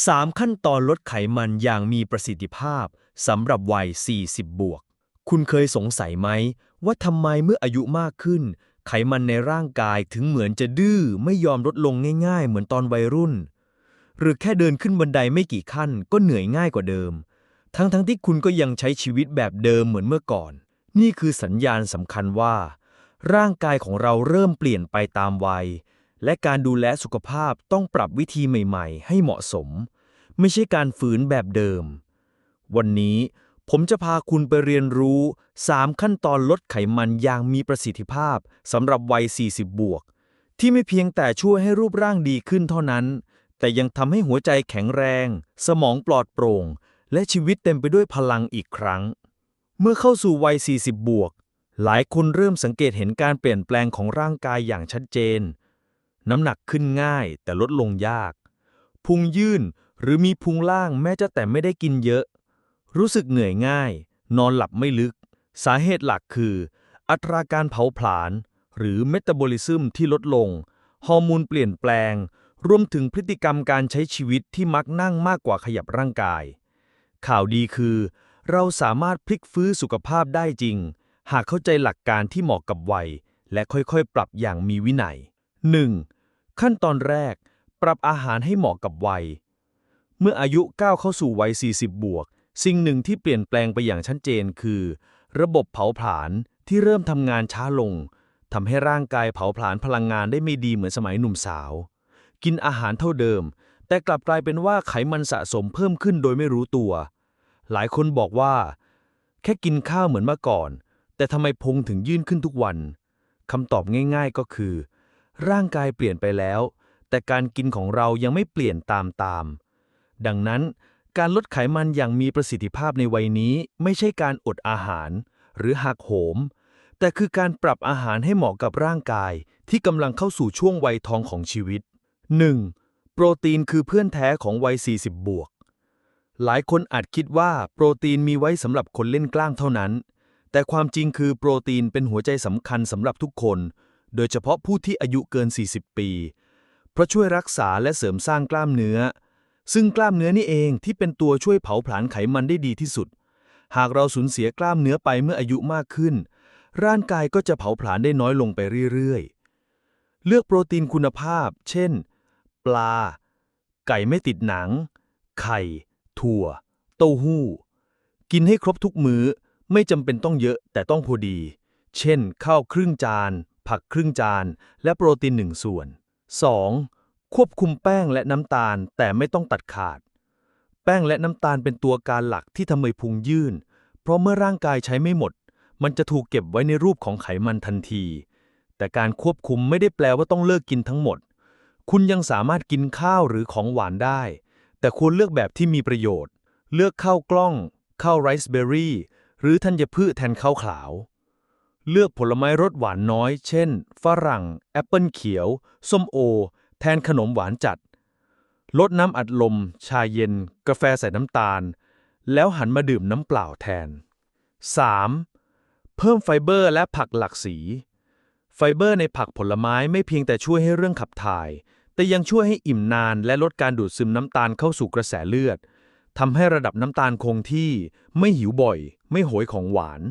3 ขั้นตอนลดไขมันอย่างมีประสิทธิภาพสำหรับวัย 40 บวก คุณเคยสงสัยไหม ว่าทำไมเมื่ออายุมากขึ้น ไขมันในร่างกายถึงเหมือนจะดื้อไม่ยอมลดลงง่ายๆ เหมือนตอนวัยรุ่น หรือแค่เดินขึ้นบันไดไม่กี่ขั้นก็เหนื่อยง่ายกว่าเดิม ทั้งๆที่คุณก็ยังใช้ชีวิตแบบเดิมเหมือนเมื่อก่อน นี่คือสัญญาณสำคัญว่า ร่างกายของเราเริ่มเปลี่ยนไปตามวัย และการดูแลสุขภาพต้องปรับวิธีใหม่ ๆ ให้เหมาะสม ไม่ใช่การฝืนแบบเดิม วันนี้ผมจะพาคุณไปเรียนรู้ 3 ขั้นตอนลดไขมันอย่างมีประสิทธิภาพสำหรับวัย 40 บวก ที่ไม่เพียงแต่ช่วยให้รูปร่างดีขึ้นเท่านั้น แต่ยังทำให้หัวใจแข็งแรง สมองปลอดโปร่ง และชีวิตเต็มไปด้วยพลังอีกครั้ง เมื่อเข้าสู่วัย 40 บวก หลายคนเริ่มสังเกตเห็นการเปลี่ยนแปลงของร่างกายอย่างชัดเจน น้ำหนักขึ้นง่ายแต่ลดลงยาก พุงยื่นหรือมีพุงล่างแม้จะแต่ไม่ได้กินเยอะ รู้สึกเหนื่อยง่าย นอนหลับไม่ลึก สาเหตุหลักคือ อัตราการเผาผลาญ หรือเมตาบอลิซึมที่ลดลง ฮอร์โมนเปลี่ยนแปลง รวมถึงพฤติกรรมการใช้ชีวิตที่มักนั่งมากกว่าขยับร่างกาย ข่าวดีคือ เราสามารถพลิกฟื้นสุขภาพได้จริง หากเข้าใจหลักการที่เหมาะกับวัย และค่อยๆ ปรับอย่างมีวินัย 1. ขั้นตอนแรก ปรับอาหารให้เหมาะกับวัย เมื่ออายุก้าวเข้าสู่วัย 40 บวก สิ่งหนึ่งที่เปลี่ยนแปลงไปอย่างชัดเจนคือ ระบบเผาผลาญที่เริ่มทำงานช้าลงทำให้ร่างกายเผาผลาญพลังงานได้ไม่ดีเหมือนสมัยหนุ่มสาว กินอาหารเท่าเดิม แต่กลับกลายเป็นว่าไขมันสะสมเพิ่มขึ้นโดยไม่รู้ตัว หลายคนบอกว่า แค่กินข้าวเหมือนเมื่อก่อน แต่ทำไมพุงถึงยื่นขึ้นทุกวันคำตอบง่าย ๆก็คือ ร่างกายเปลี่ยนไปแล้ว แต่การกินของเรายังไม่เปลี่ยนตามตาม ดังนั้นการลดไขมันอย่างมีประสิทธิภาพในวัยนี้ไม่ใช่การอดอาหาร หรือหักโหม แต่คือการปรับอาหารให้เหมาะกับร่างกายที่กำลังเข้าสู่ช่วงวัยทองของชีวิต 1. โปรตีนคือเพื่อนแท้ของวัย 40 บวก หลายคนอาจคิดว่าโปรตีนมีไว้สำหรับคนเล่นกล้ามเท่านั้น แต่ความจริงคือโปรตีนเป็นหัวใจสำคัญสำหรับทุกคน โดยเฉพาะผู้ที่อายุเกิน 40 ปี เพราะช่วยรักษาและเสริมสร้างกล้ามเนื้อ ซึ่งกล้ามเนื้อนี่เองที่เป็นตัวช่วยเผาผลาญไขมันได้ดีที่สุด หากเราสูญเสียกล้ามเนื้อไปเมื่ออายุมากขึ้น ร่างกายก็จะเผาผลาญได้น้อยลงไปเรื่อยๆ เลือกโปรตีนคุณภาพ เช่น ปลา ไก่ไม่ติดหนัง ไข่ ถั่ว เต้าหู้ กินให้ครบทุกมื้อ ไม่จำเป็นต้องเยอะแต่ต้องพอดี เช่น ข้าวครึ่งจาน ผักครึ่งจาน และโปรตีนหนึ่งส่วน 2. ควบคุมแป้งและน้ำตาลแต่ไม่ต้องตัดขาด แป้งและน้ำตาลเป็นตัวการหลักที่ทำให้พุงยื่น เพราะเมื่อร่างกายใช้ไม่หมด มันจะถูกเก็บไว้ในรูปของไขมันทันที แต่การควบคุมไม่ได้แปลว่าต้องเลิกกินทั้งหมด คุณยังสามารถกินข้าวหรือของหวานได้ แต่ควรเลือกแบบที่มีประโยชน์ เลือกข้าวกล้องข้าวไรซ์เบอร์รี่หรือธัญพืชแทนข้าวขาว เลือกผลไม้รสหวานน้อย เช่น ฝรั่ง แอปเปิลเขียว ส้มโอ แทนขนมหวานจัด ลดน้ำอัดลม ชาเย็น กาแฟใส่น้ำตาล แล้วหันมาดื่มน้ำเปล่าแทน 3. เพิ่มไฟเบอร์และผักหลากสี ไฟเบอร์ในผักผลไม้ไม่เพียงแต่ช่วยให้เรื่องขับถ่าย แต่ยังช่วยให้อิ่มนานและลดการดูดซึมน้ำตาลเข้าสู่กระแสเลือดทำให้ระดับน้ำตาลคงที่ ไม่หิวบ่อย ไม่โหยของหวาน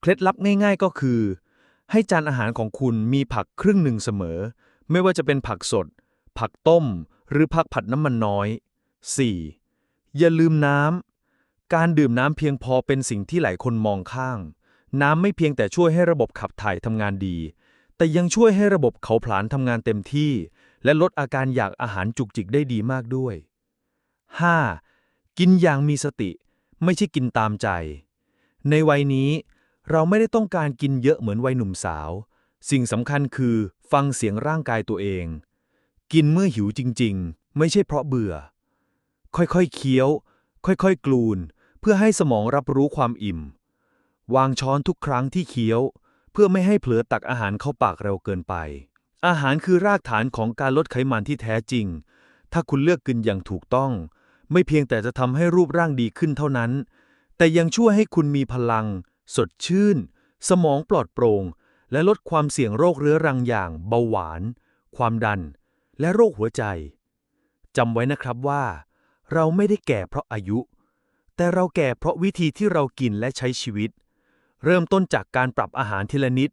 เคล็ดลับง่ายๆก็คือ ให้จานอาหารของคุณมีผักครึ่งหนึ่งเสมอ ไม่ว่าจะเป็นผักสด ผักต้ม หรือผักผัดน้ำมันน้อย 4. อย่าลืมน้ำ การดื่มน้ำเพียงพอเป็นสิ่งที่หลายคนมองข้างน้ำไม่เพียงแต่ช่วยให้ระบบขับถ่ายทำงานดี แต่ยังช่วยให้ระบบเขาผลาญทำงานเต็มที่ และลดอาการอยากอาหารจุกจิกได้ดีมากด้วย 5. กินอย่างมีสติ ไม่ใช่กินตามใจ ในวัยนี้ เราไม่ได้ต้องการกินเยอะเหมือนวัยหนุ่มสาว สิ่งสำคัญคือฟังเสียงร่างกายตัวเอง กินเมื่อหิวจริง ๆ ไม่ใช่เพราะเบื่อ ค่อยๆเคี้ยว ค่อยๆกลืนเพื่อให้สมองรับรู้ความอิ่ม วางช้อนทุกครั้งที่เคี้ยว เพื่อไม่ให้เผลอตักอาหารเข้าปากเร็วเกินไป อาหารคือรากฐานของการลดไขมันที่แท้จริง ถ้าคุณเลือกกินอย่างถูกต้อง ไม่เพียงแต่จะทำให้รูปร่างดีขึ้นเท่านั้น แต่ยังช่วยให้คุณมีพลัง สดชื่น สมองปลอดโปร่ง และลดความเสี่ยงโรคเรื้อรังอย่างเบาหวาน ความดัน และโรคหัวใจ จำไว้นะครับว่า เราไม่ได้แก่เพราะอายุ แต่เราแก่เพราะวิธีที่เรากินและใช้ชีวิต เริ่มต้นจากการปรับอาหารทีละนิด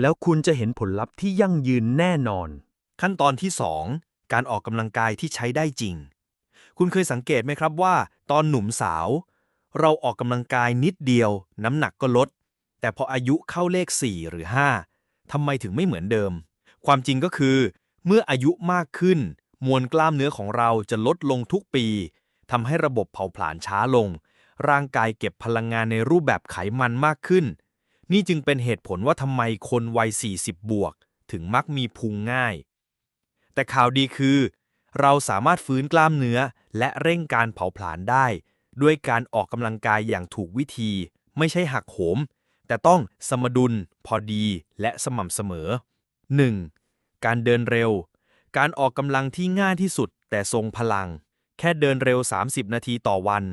แล้วคุณจะเห็นผลลัพธ์ที่ยั่งยืนแน่นอน ขั้นตอนที่ 2 การออกกำลังกายที่ใช้ได้จริง คุณเคยสังเกตไหมครับว่า ตอนหนุ่มสาว เราออกกำลังกายนิดเดียว น้ำหนักก็ลด แต่พออายุเข้าเลข 4 หรือ 5ทำไมถึงไม่เหมือนเดิม ความจริงก็คือ เมื่ออายุมากขึ้น มวลกล้ามเนื้อของเราจะลดลงทุกปีทำให้ระบบเผาผลาญช้าลง ร่างกายเก็บพลังงานในรูปแบบไขมันมากขึ้น นี่จึงเป็นเหตุผลว่าทำไมคนวัย 40 บวก ถึงมักมีพุงง่าย แต่ข่าวดีคือ เราสามารถฟื้นกล้ามเนื้อและเร่งการเผาผลาญได้ ด้วยการออกกำลังกายอย่างถูกวิธี ไม่ใช่หักโหม แต่ต้องสมดุล พอดี และสม่ำเสมอ 1. การเดินเร็ว การออกกำลังที่ง่ายที่สุด แต่ทรงพลัง แค่เดินเร็ว 30 นาทีต่อวัน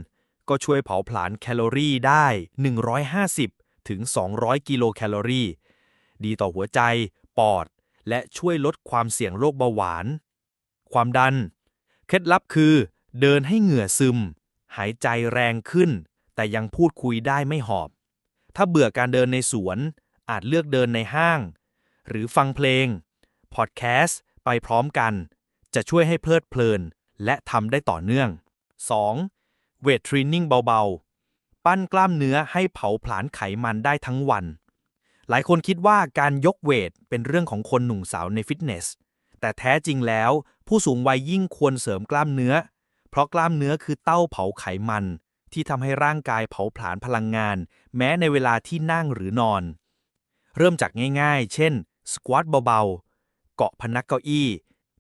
ก็ช่วยเผาผลาญแคลอรี่ได้ 150 ถึง 200 กิโลแคลอรี่ ดีต่อหัวใจ ปอด และช่วยลดความเสี่ยงโรคเบาหวาน ความดัน เคล็ดลับคือ เดินให้เหงื่อซึม หายใจแรงขึ้น แต่ยังพูดคุยได้ไม่หอบ ถ้าเบื่อการเดินในสวน อาจเลือกเดินในห้าง หรือฟังเพลง พอดแคสต์ไปพร้อมกัน จะช่วยให้เพลิดเพลิน และทำได้ต่อเนื่อง 2. เวทเทรนนิ่งเบาๆ ปั้นกล้ามเนื้อให้เผาผลาญไขมันได้ทั้งวัน หลายคนคิดว่าการยกเวทเป็นเรื่องของคนหนุ่มสาวในฟิตเนส แต่แท้จริงแล้วผู้สูงวัยยิ่งควรเสริมกล้ามเนื้อ ราะกล้ามเนื้อคือเต้าเผาไขมัน ที่ทำให้ร่างกายเผาผลาญพลังงาน แม้ในเวลาที่นั่งหรือนอน เริ่มจากง่ายๆ เช่น สควอตเบาๆ เกาะพนักเก้าอี้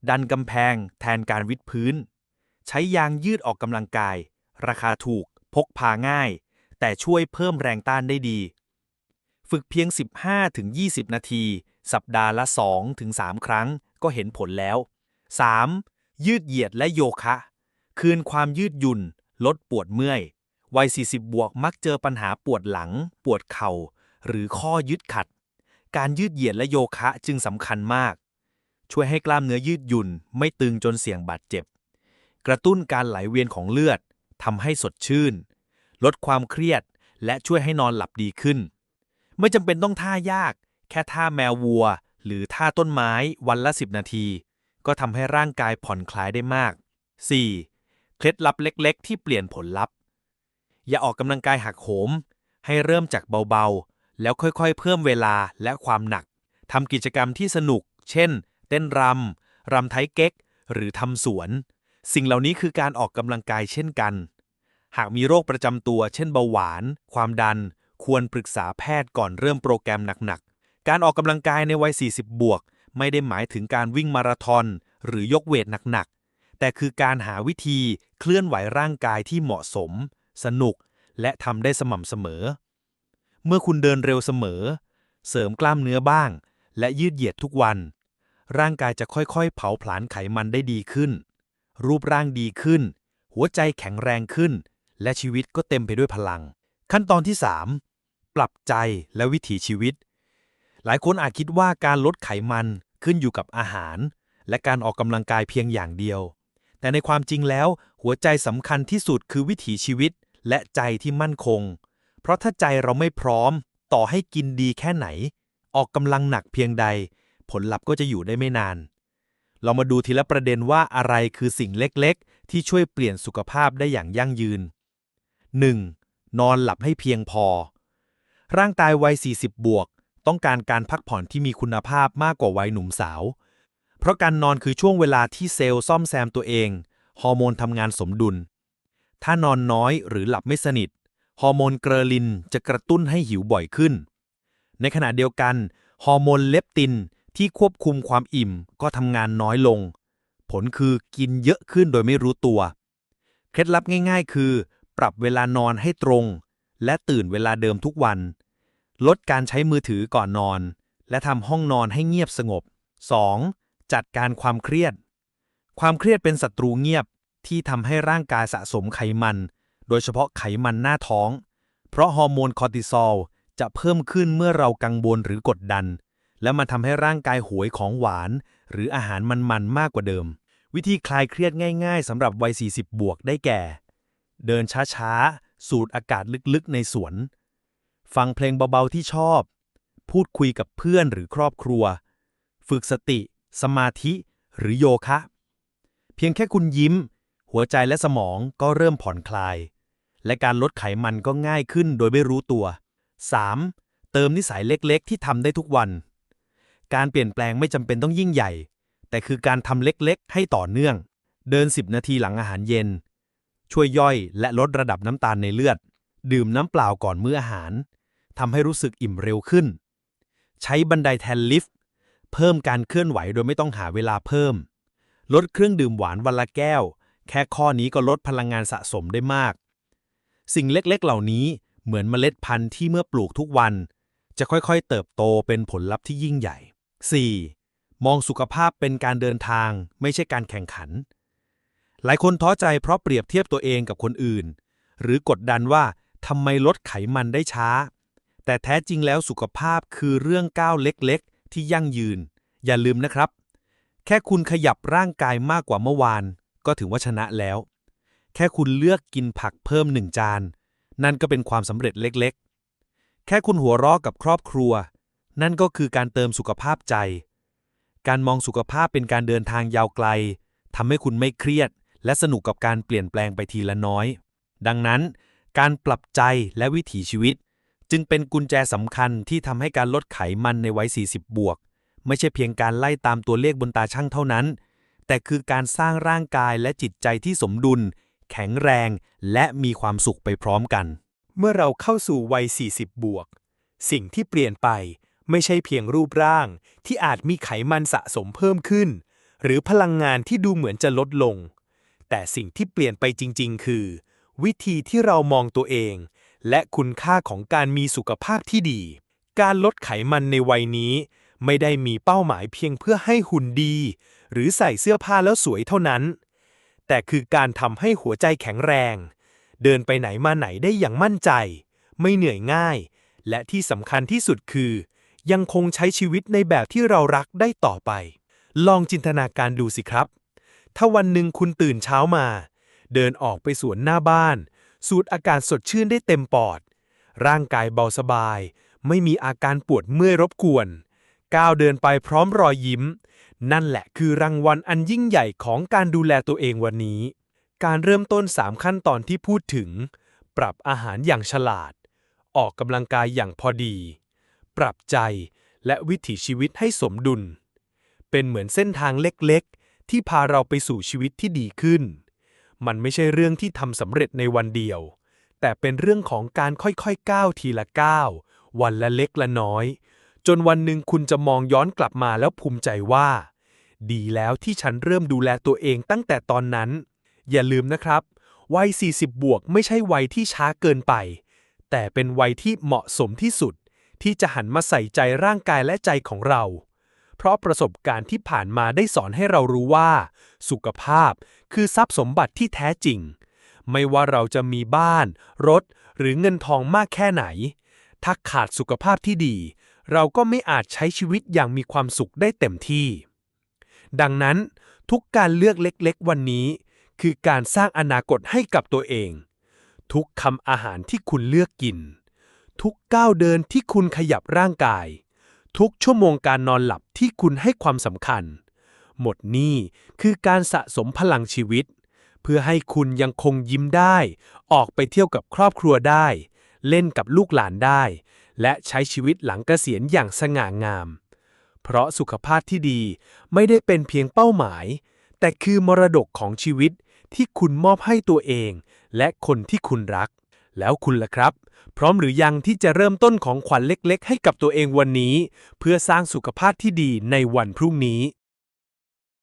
ดันกำแพง แทนการวิดพื้น ใช้ยางยืดออกกำลังกาย ราคาถูก พกพาง่าย แต่ช่วยเพิ่มแรงต้านได้ดี ฝึกเพียง 15-20 นาที สัปดาห์ละ 2-3 ครั้งก็เห็นผลแล้ว 3. ยืดเหยียดและโยคะ คืนความยืดหยุ่น ลดปวดเมื่อย วัย 40 บวกมักเจอปัญหาปวดหลัง ปวดเข่า หรือข้อยึดขัด การยืดเหยียดและโยคะจึงสำคัญมาก ช่วยให้กล้ามเนื้อยืดหยุ่น ไม่ตึงจนเสี่ยงบาดเจ็บ กระตุ้นการไหลเวียนของเลือดทำให้สดชื่น ลดความเครียด และช่วยให้นอนหลับดีขึ้น ไม่จำเป็นต้องท่ายาก แค่ท่าแมววัว หรือท่าต้นไม้วันละ 10 นาที ก็ทำให้ร่างกายผ่อนคลายได้มาก 4. เคล็ดลับเล็ก ๆ ที่เปลี่ยนผลลัพธ์ อย่าออกกำลังกายหักโหม ให้เริ่มจากเบาๆ แล้วค่อยๆ เพิ่มเวลาและความหนักทำกิจกรรมที่สนุก เช่น เต้นรำ รำไทยเก๊ก หรือทำสวน สิ่งเหล่านี้คือการออกกำลังกายเช่นกัน หากมีโรคประจำตัว เช่นเบาหวาน ความดัน ควรปรึกษาแพทย์ก่อนเริ่มโปรแกรมหนักๆ การออกกำลังกายในวัย 40 บวก ไม่ได้หมายถึงการวิ่งมาราธอนหรือยกเวทหนักๆ แต่คือการหาวิธีเคลื่อนไหวร่างกายที่เหมาะสม สนุก และทำได้สม่ำเสมอ เมื่อคุณเดินเร็วเสมอ เสริมกล้ามเนื้อบ้าง และยืดเหยียดทุกวัน ร่างกายจะค่อยๆ เผาผลาญไขมันได้ดีขึ้น รูปร่างดีขึ้น หัวใจแข็งแรงขึ้น และชีวิตก็เต็มไปด้วยพลัง ขั้นตอนที่ 3 ปรับใจและวิถีชีวิต หลายคนอาจคิดว่าการลดไขมันขึ้นอยู่กับอาหาร และการออกกำลังกายเพียงอย่างเดียว แต่ในความจริงแล้ว หัวใจสำคัญที่สุดคือวิถีชีวิต และใจที่มั่นคง เพราะถ้าใจเราไม่พร้อม ต่อให้กินดีแค่ไหน ออกกำลังหนักเพียงใด ผลลัพธ์ก็จะอยู่ได้ไม่นาน เรามาดูทีละประเด็นว่าอะไรคือสิ่งเล็กๆ ที่ช่วยเปลี่ยนสุขภาพได้อย่างยั่งยืน 1. นอนหลับให้เพียงพอ ร่างกายวัย 40 บวก ต้องการการพักผ่อนที่มีคุณภาพมากกว่าวัยหนุ่มสาว เพราะการนอนคือช่วงเวลาที่เซลล์ซ่อมแซมตัวเอง ฮอร์โมนทำงานสมดุล ถ้านอนน้อยหรือหลับไม่สนิท ฮอร์โมนเกรลินจะกระตุ้นให้หิวบ่อยขึ้น ในขณะเดียวกัน ฮอร์โมนเลปตินที่ควบคุมความอิ่มก็ทำงานน้อยลง ผลคือกินเยอะขึ้นโดยไม่รู้ตัว เคล็ดลับง่าย ๆ คือ ปรับเวลานอนให้ตรง และตื่นเวลาเดิมทุกวัน ลดการใช้มือถือก่อนนอน และทำห้องนอนให้เงียบสงบ 2. จัดการความเครียด ความเครียดเป็นศัตรูเงียบที่ทำให้ร่างกายสะสมไขมัน โดยเฉพาะไขมันหน้าท้อง เพราะฮอร์โมนคอร์ติซอลจะเพิ่มขึ้นเมื่อเรากังวลหรือกดดัน และมันทำให้ร่างกายหวยของหวาน หรืออาหารมันๆมากกว่าเดิม วิธีคลายเครียดง่ายๆสำหรับวัย 40 บวกได้แก่ เดินช้าๆ สูดอากาศลึกๆ ในสวน ฟังเพลงเบาๆที่ชอบ พูดคุยกับเพื่อนหรือครอบครัว ฝึกสติ สมาธิ หรือโยคะ เพียงแค่คุณยิ้ม หัวใจและสมองก็เริ่มผ่อนคลาย และการลดไขมันก็ง่ายขึ้นโดยไม่รู้ตัว 3. เติมนิสัยเล็กๆ ที่ทำได้ทุกวัน การเปลี่ยนแปลงไม่จำเป็นต้องยิ่งใหญ่ แต่คือการทำเล็กๆ ให้ต่อเนื่อง เดิน 10 นาทีหลังอาหารเย็น ช่วยย่อยและลดระดับน้ำตาลในเลือด ดื่มน้ำเปล่าก่อนมื้ออาหารทำให้รู้สึกอิ่มเร็วขึ้น ใช้บันไดแทนลิฟต์ เพิ่มการเคลื่อนไหวโดยไม่ต้องหาเวลาเพิ่ม ลดเครื่องดื่มหวานวันละแก้ว แค่ข้อนี้ก็ลดพลังงานสะสมได้มาก สิ่งเล็กๆเหล่านี้เหมือนเมล็ดพันธุ์ที่เมื่อปลูกทุกวัน จะค่อยๆ เติบโตเป็นผลลัพธ์ที่ยิ่งใหญ่ 4. มองสุขภาพเป็นการเดินทาง ไม่ใช่การแข่งขัน หลายคนท้อใจเพราะเปรียบเทียบตัวเองกับคนอื่น หรือกดดันว่าทำไมลดไขมันได้ช้า แต่แท้จริงแล้วสุขภาพคือเรื่องก้าวเล็กๆ ที่ยั่งยืน อย่าลืมนะครับ แค่คุณขยับร่างกายมากกว่าเมื่อวาน ก็ถือว่าชนะแล้ว แค่คุณเลือกกินผักเพิ่มหนึ่งจาน นั่นก็เป็นความสำเร็จเล็กๆ แค่คุณหัวเราะกับครอบครัว นั่นก็คือการเติมสุขภาพใจ การมองสุขภาพเป็นการเดินทางยาวไกลทำให้คุณไม่เครียด และสนุกกับการเปลี่ยนแปลงไปทีละน้อย ดังนั้น การปรับใจและวิถีชีวิต จึงเป็นกุญแจสำคัญที่ทำให้การลดไขมันในวัย 40 บวก ไม่ใช่เพียงการไล่ตามตัวเลขบนตาช่างเท่านั้น แต่คือการสร้างร่างกายและจิตใจที่สมดุล แข็งแรง และมีความสุขไปพร้อมกัน เมื่อเราเข้าสู่วัย 40 บวก สิ่งที่เปลี่ยนไปไม่ใช่เพียงรูปร่าง ที่อาจมีไขมันสะสมเพิ่มขึ้น หรือพลังงานที่ดูเหมือนจะลดลง แต่สิ่งที่เปลี่ยนไปจริง ๆ คือ วิธีที่เรามองตัวเอง และคุณค่าของการมีสุขภาพที่ดี การลดไขมันในวัยนี้ ไม่ได้มีเป้าหมายเพียงเพื่อให้หุ่นดี หรือใส่เสื้อผ้าแล้วสวยเท่านั้น แต่คือการทำให้หัวใจแข็งแรง เดินไปไหนมาไหนได้อย่างมั่นใจ ไม่เหนื่อยง่าย และที่สำคัญที่สุดคือ ยังคงใช้ชีวิตในแบบที่เรารักได้ต่อไป ลองจินตนาการดูสิครับ ถ้าวันหนึ่งคุณตื่นเช้ามา เดินออกไปสวนหน้าบ้าน สูดอากาศสดชื่นได้เต็มปอด ร่างกายเบาสบาย ไม่มีอาการปวดเมื่อยรบกวน ก้าวเดินไปพร้อมรอยยิ้ม นั่นแหละคือรางวัลอันยิ่งใหญ่ของการดูแลตัวเองวันนี้ การเริ่มต้น 3 ขั้นตอนที่พูดถึง ปรับอาหารอย่างฉลาด ออกกำลังกายอย่างพอดี ปรับใจและวิถีชีวิตให้สมดุล เป็นเหมือนเส้นทางเล็กๆ ที่พาเราไปสู่ชีวิตที่ดีขึ้น มันไม่ใช่เรื่องที่ทำสำเร็จในวันเดียว แต่เป็นเรื่องของการค่อยๆก้าวทีละก้าววันละเล็กละน้อย จนวันหนึ่งคุณจะมองย้อนกลับมาแล้วภูมิใจว่า ดีแล้วที่ฉันเริ่มดูแลตัวเองตั้งแต่ตอนนั้น อย่าลืมนะครับ วัย 40 บวกไม่ใช่วัยที่ช้าเกินไป แต่เป็นวัยที่เหมาะสมที่สุด ที่จะหันมาใส่ใจร่างกายและใจของเรา เพราะประสบการณ์ที่ผ่านมาได้สอนให้เรารู้ว่า สุขภาพคือทรัพย์สมบัติที่แท้จริง ไม่ว่าเราจะมีบ้าน รถ หรือเงินทองมากแค่ไหน ถ้าขาดสุขภาพที่ดี เราก็ไม่อาจใช้ชีวิตอย่างมีความสุขได้เต็มที่ ดังนั้นทุกการเลือกเล็กๆ วันนี้ คือการสร้างอนาคตให้กับตัวเอง ทุกคำอาหารที่คุณเลือกกิน ทุกก้าวเดินที่คุณขยับร่างกาย ทุกชั่วโมงการนอนหลับที่คุณให้ความสำคัญ หมดนี่คือการสะสมพลังชีวิต เพื่อให้คุณยังคงยิ้มได้ ออกไปเที่ยวกับครอบครัวได้ เล่นกับลูกหลานได้ และใช้ชีวิตหลังเกษียณอย่างสง่างาม เพราะสุขภาพที่ดีไม่ได้เป็นเพียงเป้าหมาย แต่คือมรดกของชีวิตที่คุณมอบให้ตัวเอง และคนที่คุณรัก แล้วคุณล่ะครับ พร้อมหรือยังที่จะเริ่มต้นของขวัญเล็กๆ ให้กับตัวเองวันนี้ เพื่อสร้างสุขภาพที่ดีในวันพรุ่งนี้